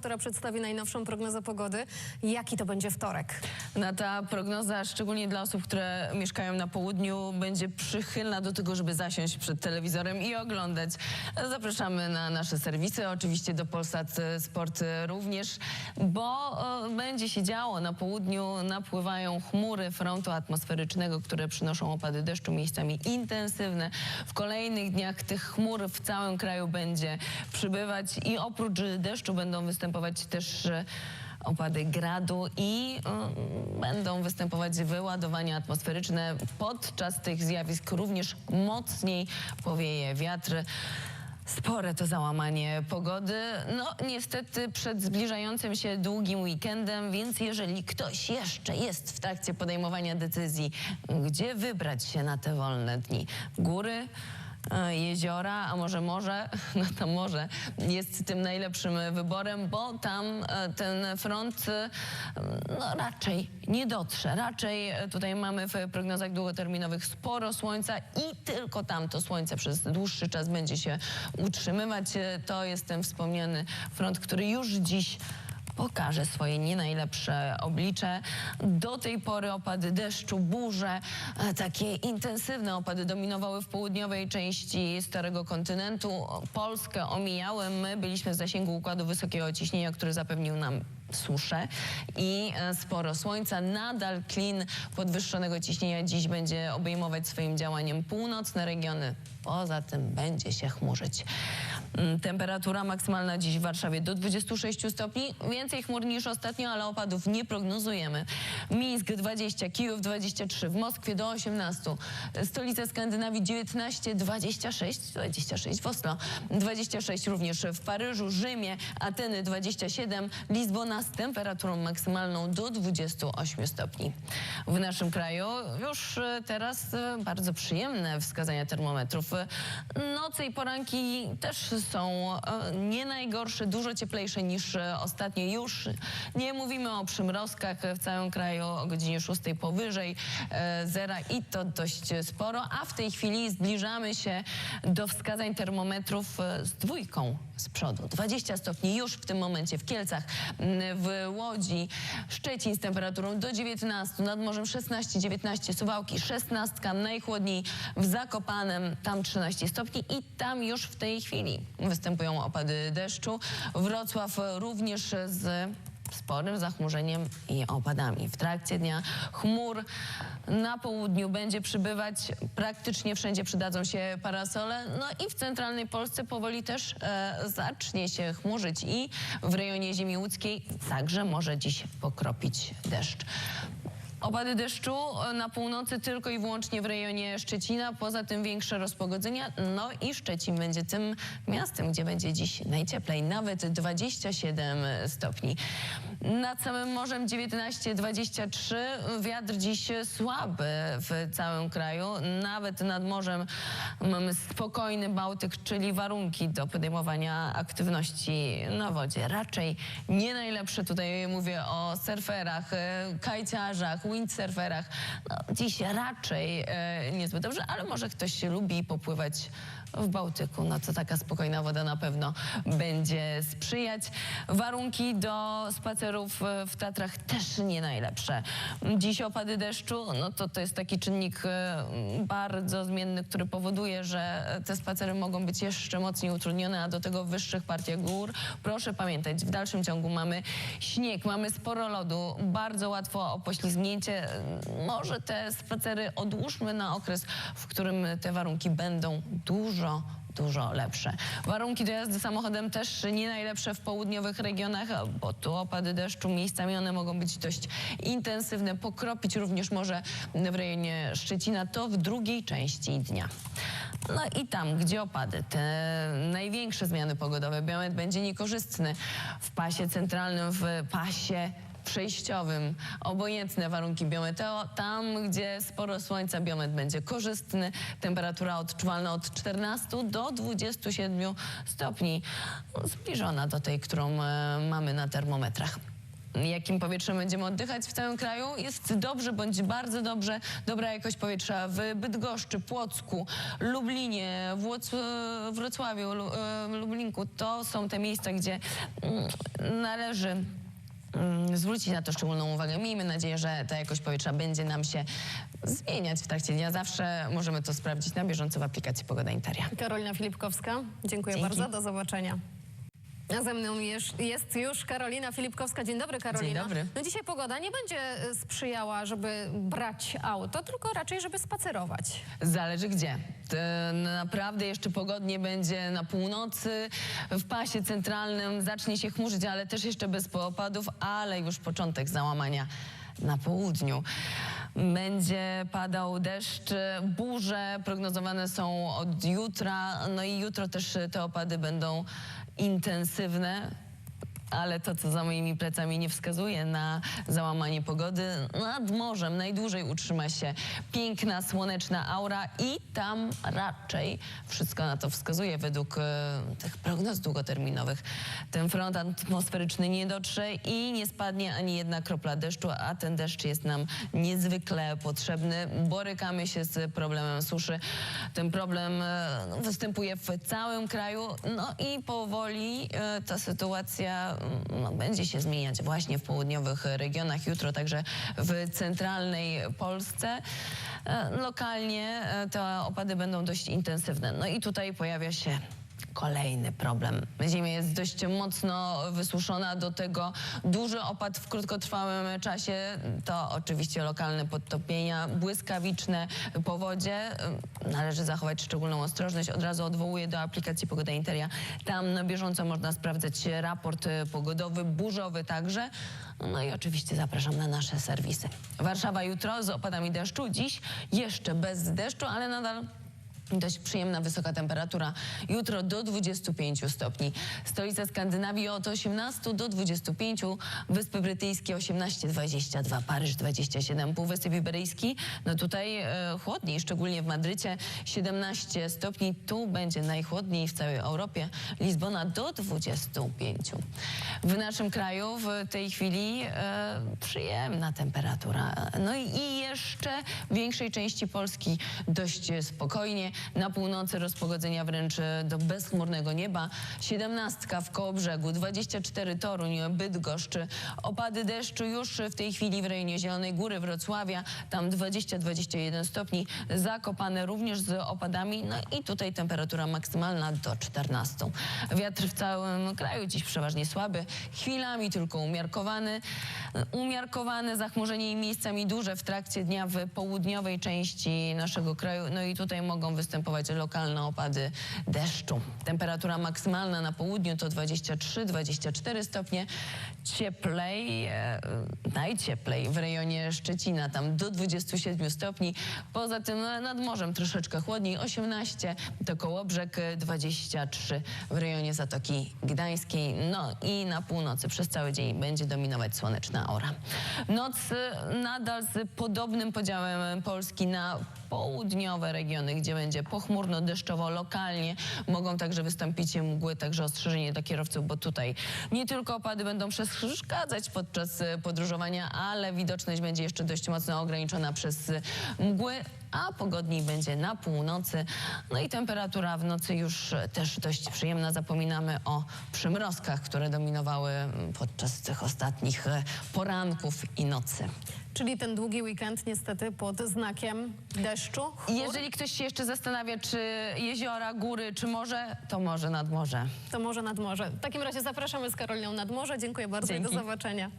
Która przedstawi najnowszą prognozę pogody. Jaki to będzie wtorek? No, ta prognoza, szczególnie dla osób, które mieszkają na południu, będzie przychylna do tego, żeby zasiąść przed telewizorem i oglądać. Zapraszamy na nasze serwisy, oczywiście do Polsat Sport również, bo będzie się działo. Na południu napływają chmury frontu atmosferycznego, które przynoszą opady deszczu, miejscami intensywne. W kolejnych dniach tych chmur w całym kraju będzie przybywać i oprócz deszczu będą występować też e, opady gradu i y, będą występować wyładowania atmosferyczne. Podczas tych zjawisk również mocniej powieje wiatr. Spore to załamanie pogody. No niestety przed zbliżającym się długim weekendem, więc jeżeli ktoś jeszcze jest w trakcie podejmowania decyzji, gdzie wybrać się na te wolne dni? Góry? E, jeziora, a może morze, no to morze jest tym najlepszym wyborem, bo tam e, ten front e, no, raczej nie dotrze. Raczej tutaj mamy w prognozach długoterminowych sporo słońca i tylko tam to słońce przez dłuższy czas będzie się utrzymywać. To jest ten wspomniany front, który już dziś pokaże swoje nie najlepsze oblicze. Do tej pory opady deszczu, burze, e, takie intensywne opady dominowały w południowej części Starego Kontynentu. Polskę omijały. My byliśmy w zasięgu układu wysokiego ciśnienia, który zapewnił nam suszę i e, sporo słońca. Nadal klin podwyższonego ciśnienia dziś będzie obejmować swoim działaniem północne regiony. Poza tym będzie się chmurzyć. Mm, Temperatura maksymalna dziś w Warszawie do 26 stopni. Więcej chmur niż ostatnio, ale opadów nie prognozujemy. Mińsk 20, Kijów 23, w Moskwie do 18, stolica Skandynawii 19, 26, 26 w Oslo, 26 również w Paryżu, Rzymie, Ateny 27, Lizbona z temperaturą maksymalną do 28 stopni. W naszym kraju już e, teraz e, bardzo przyjemne wskazania termometrów. E, Noce i poranki też są nie najgorsze, dużo cieplejsze niż ostatnio. Już nie mówimy o przymrozkach w całym kraju o godzinie 6 powyżej zera i to dość sporo, a w tej chwili zbliżamy się do wskazań termometrów z dwójką z przodu. 20 stopni już w tym momencie w Kielcach, w Łodzi, Szczecin z temperaturą do 19, nad morzem 16-19, Suwałki 16, najchłodniej w Zakopanem, tam 13 stopni i tam już w tej chwili występują opady deszczu. Wrocław również z sporym zachmurzeniem i opadami. W trakcie dnia chmur na południu będzie przybywać, praktycznie wszędzie przydadzą się parasole, no i w centralnej Polsce powoli też e, zacznie się chmurzyć i w rejonie ziemi łódzkiej także może dziś pokropić deszcz. Opady deszczu e, na północy tylko i wyłącznie w rejonie Szczecina, poza tym większe rozpogodzenia. No i Szczecin będzie tym miastem, gdzie będzie dziś najcieplej, nawet 27 stopni. Nad samym morzem 19-23, wiatr dziś słaby w całym kraju. Nawet nad morzem mamy spokojny Bałtyk, czyli warunki do podejmowania aktywności na wodzie. Raczej nie najlepsze, tutaj mówię o surferach, e, kajciarzach, windsurferach. No, dziś raczej e, niezbyt dobrze, ale może ktoś lubi popływać w Bałtyku, no to taka spokojna woda na pewno będzie sprzyjać. Warunki do spacerów e, w Tatrach też nie najlepsze. Dziś opady deszczu, no to to jest taki czynnik e, bardzo zmienny, który powoduje, że te spacery mogą być jeszcze mocniej utrudnione, a do tego w wyższych partiach gór. Proszę pamiętać, w dalszym ciągu mamy śnieg, mamy sporo lodu, bardzo łatwo o poślizgnięcie. Może te spacery odłóżmy na okres, w którym te warunki będą dużo dużo lepsze. Warunki do jazdy samochodem też nie najlepsze w południowych regionach, bo tu opady deszczu miejscami one mogą być dość intensywne, pokropić również może w rejonie Szczecina, to w drugiej części dnia. No i tam, gdzie opady, te największe zmiany pogodowe, biometr będzie niekorzystny w pasie centralnym, w pasie przejściowym, obojętne warunki biometeo. Tam, gdzie sporo słońca, biometr będzie korzystny. Temperatura odczuwalna od 14 do 27 stopni. Zbliżona do tej, którą e, mamy na termometrach. jakim powietrzem będziemy oddychać w całym kraju. Jest dobrze bądź bardzo dobrze. Dobra jakość powietrza w Bydgoszczy, Płocku, Lublinie, Włoc- Wrocławiu, e, Lublinku. To są te miejsca, gdzie mm, należy mm, zwrócić na to szczególną uwagę. Miejmy nadzieję, że ta jakość powietrza będzie nam się zmieniać w trakcie dnia. Zawsze możemy to sprawdzić na bieżąco w aplikacji Pogoda Interia. Karolina Filipkowska, dziękuję Dzięki. bardzo, do zobaczenia. A ze mną jest, jest już Karolina Filipkowska. Dzień dobry, Karolina. Dzień dobry. No dzisiaj pogoda nie będzie y, sprzyjała, żeby brać auto, tylko raczej, żeby spacerować. Zależy gdzie. Te- Naprawdę jeszcze pogodnie będzie na północy, w pasie centralnym zacznie się chmurzyć, ale też jeszcze bez opadów, ale już początek załamania na południu. Będzie padał deszcz, burze prognozowane są od jutra, no i jutro też te opady będą intensywne. Ale to, co za moimi plecami nie wskazuje na załamanie pogody, nad morzem najdłużej utrzyma się piękna, słoneczna aura i tam raczej wszystko na to wskazuje według e, tych prognoz długoterminowych. Ten front atmosferyczny nie dotrze i nie spadnie ani jedna kropla deszczu, a ten deszcz jest nam niezwykle potrzebny. Borykamy się z problemem suszy. Ten problem e, występuje w całym kraju, no i powoli e, ta sytuacja no, będzie się zmieniać właśnie w południowych regionach. Jutro także w centralnej Polsce. E, Lokalnie e, te opady będą dość intensywne. No i tutaj pojawia się Kolejny problem. Ziemia jest dość mocno wysuszona, do tego duży opad w krótkotrwałym czasie. To oczywiście lokalne podtopienia, błyskawiczne powodzie. Należy zachować szczególną ostrożność. Od razu odwołuję do aplikacji Pogoda Interia. Tam na bieżąco można sprawdzać raport pogodowy, burzowy także. No i oczywiście zapraszam na nasze serwisy. Warszawa jutro z opadami deszczu, dziś jeszcze bez deszczu, ale nadal Dość przyjemna, wysoka temperatura. Jutro do 25 stopni. Stolica Skandynawii od 18 do 25. Wyspy Brytyjskie 18-22. Paryż 27. Półwysep Iberyjski. No tutaj e, chłodniej, szczególnie w Madrycie. 17 stopni. Tu będzie najchłodniej w całej Europie. Lizbona do 25. W naszym kraju w tej chwili e, przyjemna temperatura. No i, i jeszcze w większej części Polski dość spokojnie. Na północy rozpogodzenia wręcz do bezchmurnego nieba. 17 w Kołobrzegu, 24 Toruń, Bydgoszcz. Opady deszczu już w tej chwili w rejonie Zielonej Góry, Wrocławia. Tam 20-21 stopni. Zakopane również z opadami. No i tutaj temperatura maksymalna do 14. Wiatr w całym kraju dziś przeważnie słaby. Chwilami tylko umiarkowany. Umiarkowane zachmurzenie i miejscami duże w trakcie dnia w południowej części naszego kraju. No i tutaj mogą występować lokalne opady deszczu. Temperatura maksymalna na południu to 23-24 stopnie. Cieplej, e, najcieplej w rejonie Szczecina, tam do 27 stopni. Poza tym e, nad morzem troszeczkę chłodniej, 18 to Kołobrzeg, e, 23 w rejonie Zatoki Gdańskiej. No i na północy przez cały dzień będzie dominować słoneczna aura. Noc e, nadal z podobnym podziałem Polski na południowe regiony, gdzie będzie pochmurno, deszczowo, lokalnie. Mogą także wystąpić mgły, także ostrzeżenie dla kierowców, bo tutaj nie tylko opady będą przeszkadzać podczas e, podróżowania, ale widoczność będzie jeszcze dość mocno ograniczona przez e, mgły, a pogodniej będzie na północy. No i temperatura w nocy już też dość przyjemna. Zapominamy o przymrozkach, które dominowały podczas tych ostatnich e, poranków i nocy. Czyli ten długi weekend niestety pod znakiem deszczu. chmur. Jeżeli ktoś się jeszcze zastanawia, czy jeziora, góry, czy morze, to może nad morze. To może nad morze. W takim razie zapraszamy z Karoliną nad morze. Dziękuję bardzo i Dzięki. do zobaczenia.